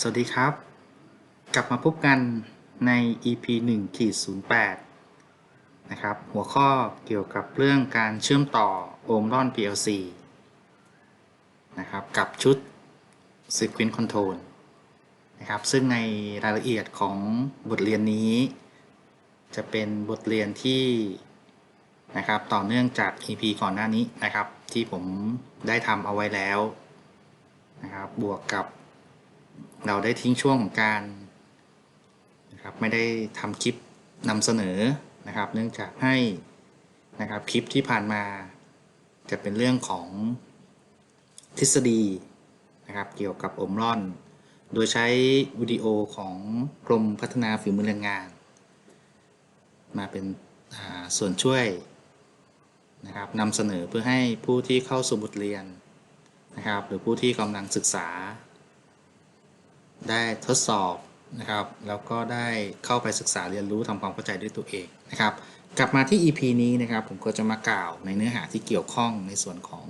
สวัสดีครับ กลับมาพบกันใน EP 1ขีด08 นะครับ หัวข้อเกี่ยวกับเรื่องการเชื่อมต่อ Omron PLC นะครับ กับชุด Sequence Control นะครับ ซึ่งในรายละเอียดของบทเรียนนี้ จะเป็นบทเรียนที่นะครับ ต่อเนื่องจาก EP ก่อนหน้านี้นะครับ ที่ผมได้ทำเอาไว้แล้วนะครับ บวกกับ เราได้ทิ้งช่วงของการนะครับไม่ได้ทำคลิปนำเสนอนะครับ เนื่องจากให้นะครับคลิปที่ผ่านมาจะเป็นเรื่องของทฤษฎีนะครับเกี่ยวกับอมรอน โดยใช้วิดีโอของกรมพัฒนาฝีมือแรงงาน มาเป็นส่วนช่วยนะครับนำเสนอเพื่อให้ผู้ที่เข้าสู่บทเรียนนะครับ หรือผู้ที่กำลังศึกษา ได้ทดสอบนะครับแล้วก็ได้เข้าไปศึกษาเรียนรู้ทำความเข้าใจด้วยตัวเองนะครับ กลับมาที่ EP นี้นะครับ ผมก็จะมากล่าวในเนื้อหาที่เกี่ยวข้องในส่วนของ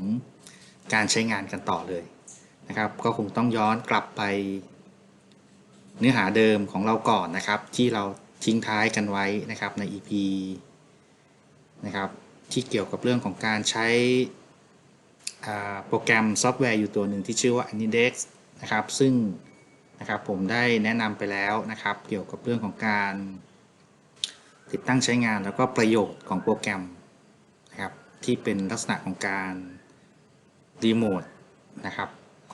การใช้งานกันต่อเลยนะครับ ก็คงต้องย้อนกลับไปเนื้อหาเดิมของเราก่อนนะครับ ที่เราทิ้งท้ายกันไว้นะครับใน EP นะครับที่เกี่ยวกับเรื่องของการใช้โปรแกรมซอฟต์แวร์อยู่ตัวหนึ่งที่ชื่อว่า Anidex นะครับ ซึ่ง นะครับผมได้แนะนำไปแล้วนะครับ เกี่ยวกับเรื่องของการ ติดตั้งใช้งานแล้วก็ประโยชน์ของโปรแกรมนะครับที่เป็นลักษณะของการรีโมทนะครับ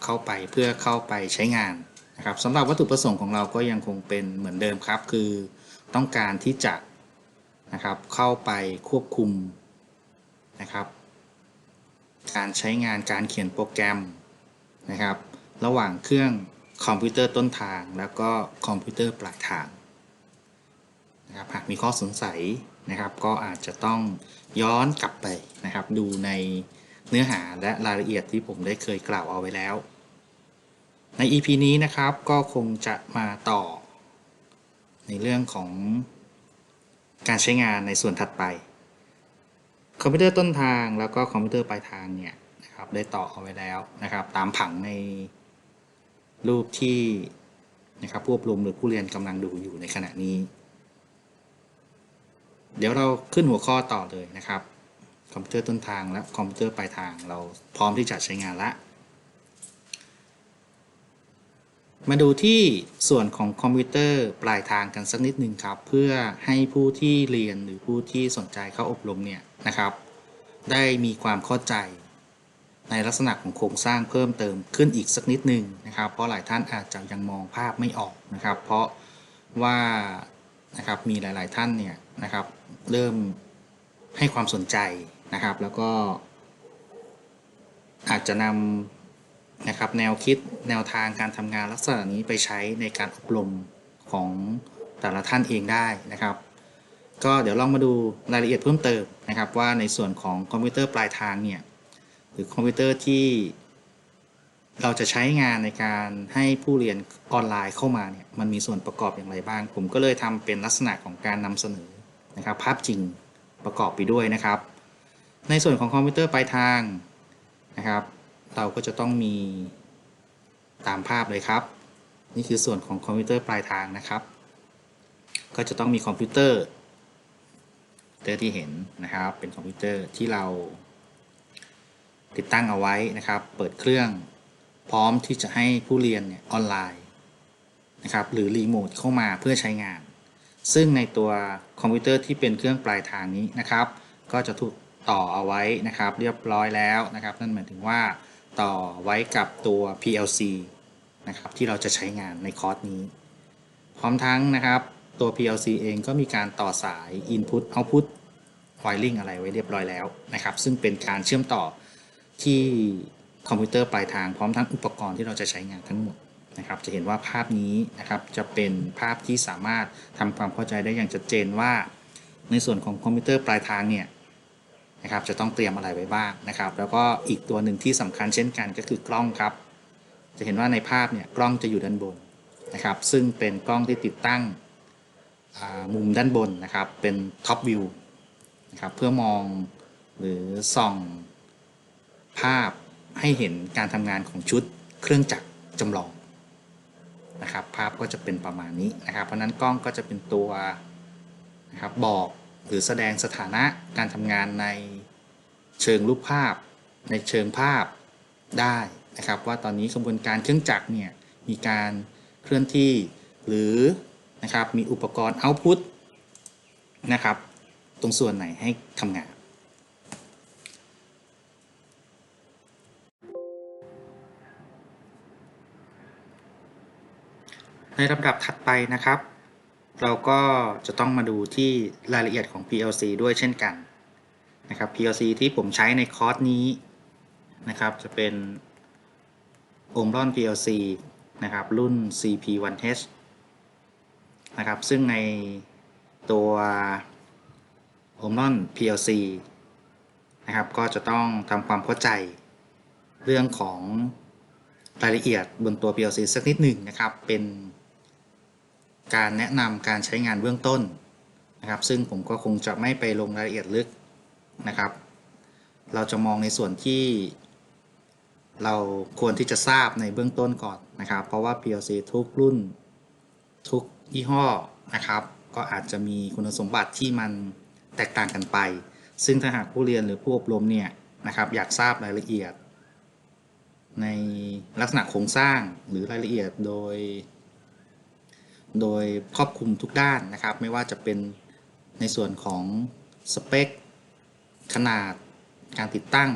เข้าไปเพื่อเข้าไปใช้งานนะครับสำหรับวัตถุประสงค์ของเราก็ยังคงเป็นเหมือนเดิมครับ คือต้องการที่จะนะครับเข้าไปควบคุมนะครับ การใช้งานการเขียนโปรแกรมนะครับ ระหว่างเครื่อง คอมพิวเตอร์ต้นทาง แล้วก็คอมพิวเตอร์ปลายทางนะครับหากมีข้อสงสัยนะครับก็อาจจะต้องย้อนกลับไปนะครับ ดูในเนื้อหาและรายละเอียดที่ผมได้เคยกล่าวเอาไว้แล้ว ใน EP นี้นะครับก็คงจะมาต่อ ในเรื่องของการใช้งานในส่วนถัดไป คอมพิวเตอร์ต้นทางแล้วก็คอมพิวเตอร์ปลายทางเนี่ยนะครับได้ต่อเอาไว้แล้วนะครับ ตามผังใน รูปที่นะครับผู้อบรมหรือผู้เรียนกำลังดูอยู่ในขณะนี้ เดี๋ยวเราขึ้นหัวข้อต่อเลยนะครับ คอมพิวเตอร์ต้นทางและคอมพิวเตอร์ปลายทางเราพร้อมที่จะใช้งานละ มาดูที่ส่วนของคอมพิวเตอร์ปลายทางกันสักนิดหนึ่งครับ เพื่อให้ผู้ที่เรียนหรือผู้ที่สนใจเข้าอบรมเนี่ยนะครับ ได้มีความเข้าใจ ในลักษณะของโครงสร้างเพิ่มเติมขึ้นอีกสักนิดหนึ่งนะครับ เพราะหลายท่านอาจจะยังมองภาพไม่ออกนะครับ เพราะว่านะครับมีหลาย ๆ ท่านเนี่ยนะครับ เริ่มให้ความสนใจนะครับ แล้วก็ อาจจะนำนะครับแนวคิดแนวทางการทำงานลักษณะนี้ไปใช้ในการอบรมของแต่ละท่านเองได้นะครับ ก็เดี๋ยวลองมาดูรายละเอียดเพิ่มเติมนะครับ ว่าในส่วนของคอมพิวเตอร์ปลายทางเนี่ย หรือคอมพิวเตอร์ที่เราจะใช้งานในการให้ผู้เรียนออนไลน์เข้ามาเนี่ยมันมีส่วนประกอบอย่างไรบ้าง ผมก็เลยทำเป็นลักษณะของการนำเสนอนะครับ ภาพจริงประกอบไปด้วยนะครับ ในส่วนของคอมพิวเตอร์ปลายทางนะครับ เราก็จะต้องมีตามภาพเลยครับ นี่คือส่วนของคอมพิวเตอร์ปลายทางนะครับ ก็จะต้องมีคอมพิวเตอร์เตอร์ที่เห็นนะครับ เป็นคอมพิวเตอร์ที่เรา ติดตั้งเอาไว้นะครับ เปิดเครื่อง พร้อมที่จะให้ผู้เรียนเนี่ยออนไลน์นะครับหรือรีโมทเข้ามาเพื่อใช้งาน ซึ่งในตัวคอมพิวเตอร์ที่เป็นเครื่องปลายทางนี้นะครับ ก็จะถูกต่อเอาไว้นะครับ เรียบร้อยแล้วนะครับ นั่นหมายถึงว่าต่อไว้กับตัว PLC นะครับที่เราจะใช้งานในคอร์สนี้ พร้อมทั้งนะครับตัว PLC เองก็มีการต่อสาย Input Output Wiring อะไรไว้เรียบร้อยแล้วนะครับ ซึ่งเป็นการเชื่อมต่อ ที่คอมพิวเตอร์ปลายทางพร้อมทั้งอุปกรณ์ที่เราจะใช้งานทั้งหมดนะครับ จะเห็นว่าภาพนี้นะครับจะเป็นภาพที่สามารถทำความเข้าใจได้อย่างชัดเจนว่า ในส่วนของคอมพิวเตอร์ปลายทางเนี่ยนะครับจะต้องเตรียมอะไรไว้บ้างนะครับ แล้วก็อีกตัวหนึ่งที่สำคัญเช่นกันก็คือกล้องครับ จะเห็นว่าในภาพเนี่ยกล้องจะอยู่ด้านบนนะครับ ซึ่งเป็นกล้องที่ติดตั้งมุมด้านบนนะครับ เป็นท็อปวิวนะครับเพื่อมองหรือส่อง ภาพให้เห็นการทำงานของชุดเครื่องจักรจำลองนะครับภาพก็จะเป็นประมาณนี้นะครับ เพราะนั้นกล้องก็จะเป็นตัวนะครับบอกหรือแสดงสถานะการทำงานในเชิงรูปภาพ ในเชิงภาพได้นะครับ ว่าตอนนี้กระบวนการเครื่องจักรเนี่ยมีการเคลื่อนที่หรือนะครับมีอุปกรณ์ output นะครับ ตรงส่วนไหนให้ทำงาน ในลำดับถัดไปนะครับ เราก็จะต้องมาดูที่รายละเอียดของ PLC ด้วยเช่นกันนะครับ PLC ที่ผมใช้ในคอร์สนี้นะครับจะเป็น Omron PLC นะครับรุ่น CP1H นะครับซึ่งในตัว Omron PLC นะครับก็จะต้องทำความเข้าใจเรื่องของรายละเอียดบนตัว PLC สักนิดหนึ่งนะครับ เป็น การแนะนำการใช้งานเบื้องต้นนะครับ ซึ่งผมก็คงจะไม่ไปลงรายละเอียดลึกนะครับ เราจะมองในส่วนที่ เราควรที่จะทราบในเบื้องต้นก่อนนะครับ เพราะว่า PLC ทุกรุ่นทุกยี่ห้อนะครับ ก็อาจจะมีคุณสมบัติที่มันแตกต่างกันไป ซึ่งถ้าหากผู้เรียนหรือผู้อบรมเนี่ยนะครับ อยากทราบรายละเอียด ในลักษณะโครงสร้างหรือรายละเอียดโดย โดยครอบคลุมทุกด้านนะครับ ไม่ว่าจะเป็นในส่วนของสเปค ขนาดการติดตั้ง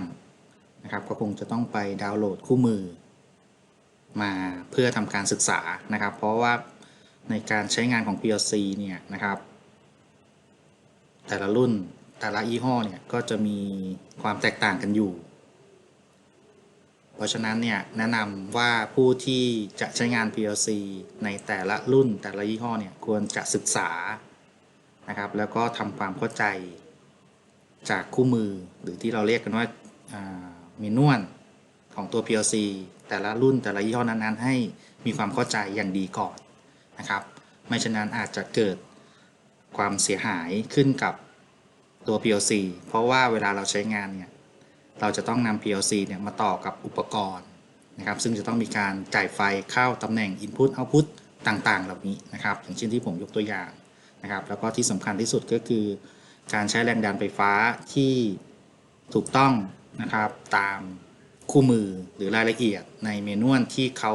นะครับ ก็คงจะต้องไปดาวน์โหลดคู่มือ มาเพื่อทำการศึกษานะครับ เพราะว่าในการใช้งานของ PLC เนี่ยนะครับ แต่ละรุ่นแต่ละยี่ห้อเนี่ยก็จะมีความแตกต่างกันอยู่ เพราะฉะนั้นเนี่ยแนะนำว่าผู้ที่จะใช้งาน PLC ในแต่ละรุ่นแต่ละยี่ห้อเนี่ยควรจะศึกษานะครับ แล้วก็ทำความเข้าใจจากคู่มือหรือที่เราเรียกกันว่าเมนวลของตัว PLC แต่ละรุ่นแต่ละยี่ห้อนั้นๆ ให้มีความเข้าใจอย่างดีก่อนนะครับ ไม่ฉะนั้นอาจจะเกิดความเสียหายขึ้นกับตัว PLC เพราะว่าเวลาเราใช้งานเนี่ย เราจะต้องนำ PLC เนี่ยมาต่อกับอุปกรณ์นะครับ ซึ่งจะต้องมีการจ่ายไฟเข้าตำแหน่ง Input Output ต่างๆ เหล่านี้นะครับ อย่างเช่นที่ผมยกตัวอย่างนะครับ แล้วก็ที่สำคัญที่สุดก็คือ การใช้แรงดันไฟฟ้าที่ถูกต้องนะครับตามคู่มือหรือรายละเอียดในเมนูที่เขา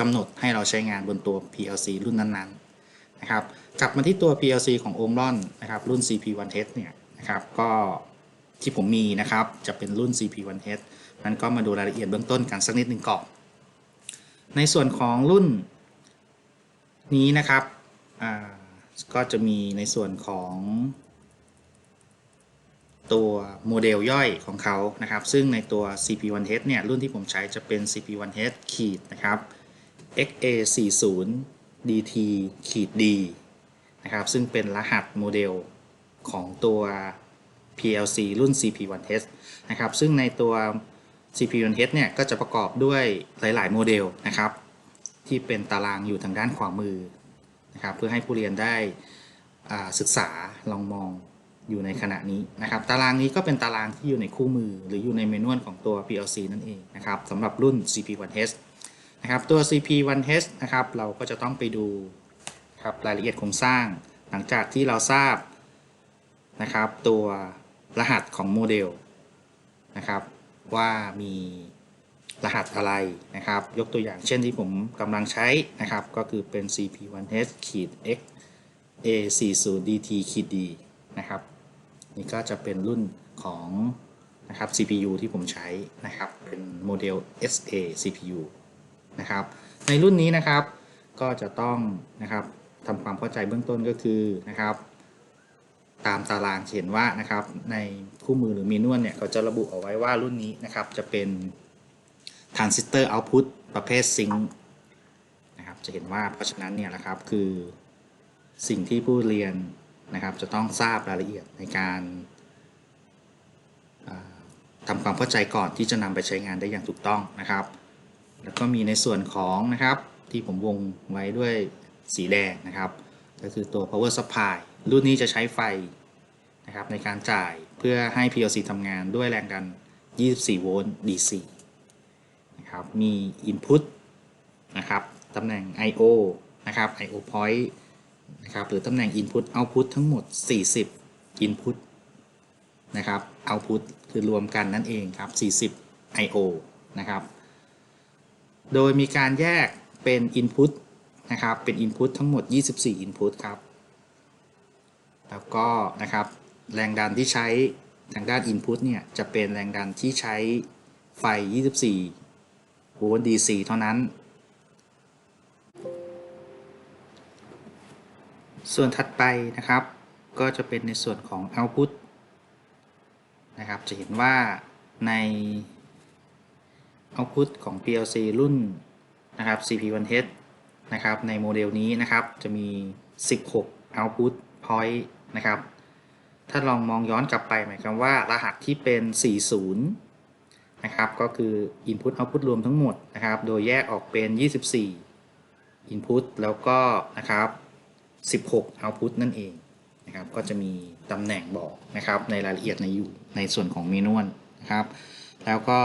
กำหนดให้เราใช้งานบนตัว PLC รุ่นนั้นๆนะครับ กลับมาที่ตัว PLC ของ Omron นะครับรุ่น CP1H เนี่ยนะครับก็ ที่ผมมีนะครับ จะเป็นรุ่น CP1H นั้นก็มาดูรายละเอียดเบื้องต้นกันสักนิดหนึ่งก่อน ในส่วนของรุ่นนี้นะครับ ก็จะมีในส่วนของตัวโมเดลย่อยของเขานะครับ ซึ่งในตัว CP1H เนี่ย รุ่นที่ผมใช้จะเป็น CP1H ขีดนะครับ XA40 DT ขีด D นะครับ ซึ่งเป็นรหัสโมเดลของตัว PLC รุ่น CP1H นะครับ ซึ่งในตัว CP1H เนี่ยก็จะประกอบด้วยหลาย ๆ โมเดลนะครับ ที่เป็นตารางอยู่ทางด้านขวามือนะครับ เพื่อให้ผู้เรียนได้ศึกษาลองมองอยู่ในขณะนี้นะครับ ตารางนี้ก็เป็นตารางที่อยู่ในคู่มือ หรืออยู่ในเมนูของตัว PLC นั่นเองนะครับสำหรับรุ่น CP1H นะครับตัว CP1H นะครับ เราก็จะต้องไปดูครับรายละเอียดโครงสร้าง หลังจากที่เราทราบนะครับตัว รหัสของโมเดลนะครับ ว่ามีรหัสอะไรนะครับ ยกตัวอย่างเช่นที่ผมกำลังใช้นะครับ ก็คือเป็น CP1H ขีด X A40DT ขีด D นะครับ นี่ก็จะเป็นรุ่นของนะครับ CPU ที่ผมใช้นะครับ เป็นโมเดล SA CPU นะครับ ในรุ่นนี้นะครับ ก็จะต้องนะครับทำความเข้าใจเบื้องต้นก็คือนะครับ ตามตารางเห็นว่านะครับในคู่มือหรือมีนวลเนี่ยเขาจะระบุเอาไว้ว่ารุ่นนี้นะครับจะเป็นทรานซิสเตอร์เอาต์พุตประเภทซิงค์นะครับจะเห็นว่าเพราะฉะนั้นเนี่ยนะครับคือสิ่งที่ผู้เรียนนะครับจะต้องทราบรายละเอียดในการทำความเข้าใจก่อนที่จะนำไปใช้งานได้อย่างถูกต้องนะครับ แล้วก็มีในส่วนของนะครับที่ผมวงไว้ด้วยสีแดงนะครับ ก็คือตัว power supply รุ่นนี้จะใช้ไฟนะครับในการจ่ายเพื่อให้ PLC ทำงานด้วยแรงดัน 24 โวลต์ DC นะครับ มี input นะครับ ตำแหน่ง I/O นะครับ I/O point นะครับหรือตำแหน่ง Input Output ทั้งหมด 40 Input นะครับ Output คือรวมกันนั่นเองครับ 40 I/O นะครับ โดยมีการแยกเป็น Input นะครับเป็น Input ทั้งหมด 24 Input ครับ แล้วก็นะครับแรงดันที่ใช้ทางด้าน Input เนี่ยจะเป็นแรงดันที่ใช้ไฟ 24 โวลต์ DC เท่านั้น ส่วนถัดไปนะครับ ก็จะเป็นในส่วนของ Output นะครับจะเห็นว่าใน Output ของ PLC รุ่นนะครับ CP1H นะครับในโมเดลนี้นะครับจะมี 16 Output Point นะครับถ้าลองมองย้อนกลับไปหมายความว่ารหัสที่เป็น 40 นะครับก็คือ Input Output รวมทั้งหมดนะครับโดยแยกออกเป็น 24 Input แล้วก็นะครับ 16 Output นั่นเองนะครับก็จะมีตำแหน่งบอกนะครับในรายละเอียดในอยู่ในส่วนของเมนวลนะครับแล้วก็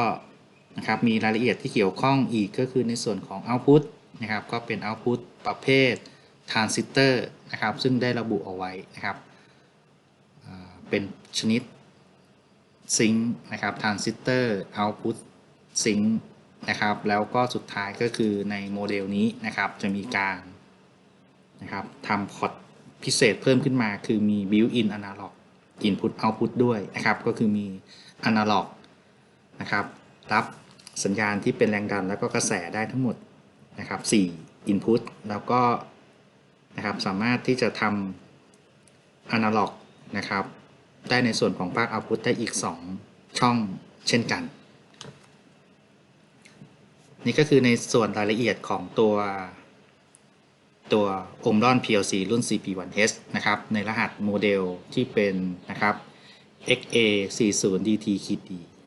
นะครับมีรายละเอียดที่เกี่ยวข้องอีกก็คือในส่วนของ Output นะครับก็เป็น Output ประเภท Transistor นะครับซึ่งได้ระบุเอาไว้นะครับเป็นชนิดซิงค์นะครับทรานซิสเตอร์เอาต์พุตซิงค์นะครับแล้วก็สุดท้ายก็คือในโมเดลนี้นะครับจะมีการนะครับทำพอร์ตพิเศษเพิ่มขึ้นมา คือมี built-in analog input output ด้วยนะครับ ก็คือมี analog นะครับรับสัญญาณที่เป็นแรงดันแล้วก็กระแสได้ทั้งหมด นะครับ4 input แล้วก็นะครับสามารถที่จะทำ analog นะครับได้ในส่วนของภาค output ได้อีก 2 ช่องเช่นกัน นี่ก็คือในส่วนรายละเอียดของตัวตัว Omron PLC รุ่น CP1H นะครับ ในรหัสโมเดลที่เป็นนะครับ XA40DT-D